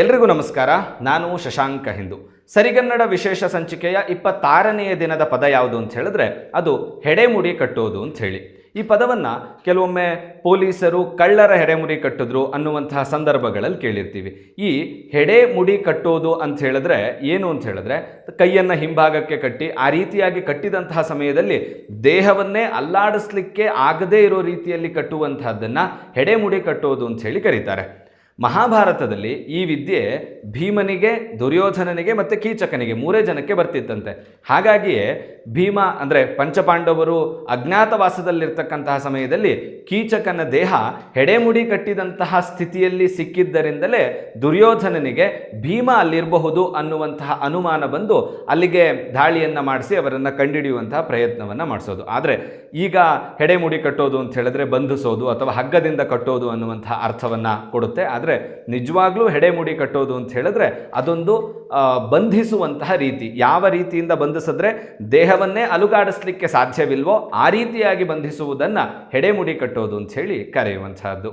ಎಲ್ರಿಗೂ ನಮಸ್ಕಾರ. ನಾನು ಶಶಾಂಕ ಹಿಂದು. ಸರಿಗನ್ನಡ ವಿಶೇಷ ಸಂಚಿಕೆಯ ಇಪ್ಪತ್ತಾರನೆಯ ದಿನದ ಪದ ಯಾವುದು ಅಂತ ಹೇಳಿದ್ರೆ ಅದು ಹೆಡೆಮುಡಿ ಕಟ್ಟೋದು ಅಂತ ಹೇಳಿ. ಈ ಪದವನ್ನು ಕೆಲವೊಮ್ಮೆ ಪೊಲೀಸರು ಕಳ್ಳರ ಹೆಡೆಮುಡಿ ಕಟ್ಟಿದ್ರು ಅನ್ನುವಂತಹ ಸಂದರ್ಭಗಳಲ್ಲಿ ಕೇಳಿರ್ತೀವಿ. ಈ ಹೆಡೆ ಮುಡಿ ಕಟ್ಟೋದು ಅಂತ ಹೇಳಿದ್ರೆ ಏನು ಅಂತ ಹೇಳಿದ್ರೆ ಕೈಯನ್ನು ಹಿಂಭಾಗಕ್ಕೆ ಕಟ್ಟಿ, ಆ ರೀತಿಯಾಗಿ ಕಟ್ಟಿದಂತಹ ಸಮಯದಲ್ಲಿ ದೇಹವನ್ನೇ ಅಲ್ಲಾಡಿಸ್ಲಿಕ್ಕೆ ಆಗದೇ ಇರೋ ರೀತಿಯಲ್ಲಿ ಕಟ್ಟುವಂತಹದ್ದನ್ನು ಹೆಡೆಮುಡಿ ಕಟ್ಟೋದು ಅಂತ ಹೇಳಿ ಕರೀತಾರೆ. ಮಹಾಭಾರತದಲ್ಲಿ ಈ ವಿದ್ಯೆ ಭೀಮನಿಗೆ, ದುರ್ಯೋಧನನಿಗೆ ಮತ್ತು ಕೀಚಕನಿಗೆ ಮೂರೇ ಜನಕ್ಕೆ ಬರ್ತಿತ್ತಂತೆ. ಹಾಗಾಗಿಯೇ ಭೀಮ ಅಂದರೆ ಪಂಚಪಾಂಡವರು ಅಜ್ಞಾತವಾಸದಲ್ಲಿರ್ತಕ್ಕಂತಹ ಸಮಯದಲ್ಲಿ ಕೀಚಕನ ದೇಹ ಹೆಡೆಮುಡಿ ಕಟ್ಟಿದಂತಹ ಸ್ಥಿತಿಯಲ್ಲಿ ಸಿಕ್ಕಿದ್ದರಿಂದಲೇ ದುರ್ಯೋಧನನಿಗೆ ಭೀಮ ಅಲ್ಲಿರಬಹುದು ಅನ್ನುವಂತಹ ಅನುಮಾನ ಬಂದು ಅಲ್ಲಿಗೆ ದಾಳಿಯನ್ನು ಮಾಡಿಸಿ ಅವರನ್ನು ಕಂಡುಹಿಡಿಯುವಂತಹ ಪ್ರಯತ್ನವನ್ನು ಮಾಡಿಸೋದು. ಆದರೆ ಈಗ ಹೆಡೆಮುಡಿ ಕಟ್ಟೋದು ಅಂತ ಹೇಳಿದ್ರೆ ಬಂಧಿಸೋದು ಅಥವಾ ಹಗ್ಗದಿಂದ ಕಟ್ಟೋದು ಅನ್ನುವಂತಹ ಅರ್ಥವನ್ನು ಕೊಡುತ್ತೆ. ಆದರೆ ನಿಜವಾಗ್ಲೂ ಹೆಡೆಮುಡಿ ಕಟ್ಟೋದು ಅಂತ ಹೇಳಿದ್ರೆ ಅದೊಂದು ಬಂಧಿಸುವಂತಹ ರೀತಿ. ಯಾವ ರೀತಿಯಿಂದ ಬಂಧಿಸಿದ್ರೆ ದೇಹವನ್ನೇ ಅಲುಗಾಡಿಸ್ಲಿಕ್ಕೆ ಸಾಧ್ಯವಿಲ್ವೋ ಆ ರೀತಿಯಾಗಿ ಬಂಧಿಸುವುದನ್ನು ಹೆಡೆಮುಡಿ ಕಟ್ಟೋದು ಅಂತ ಹೇಳಿ ಕರೆಯುವಂತಹದ್ದು.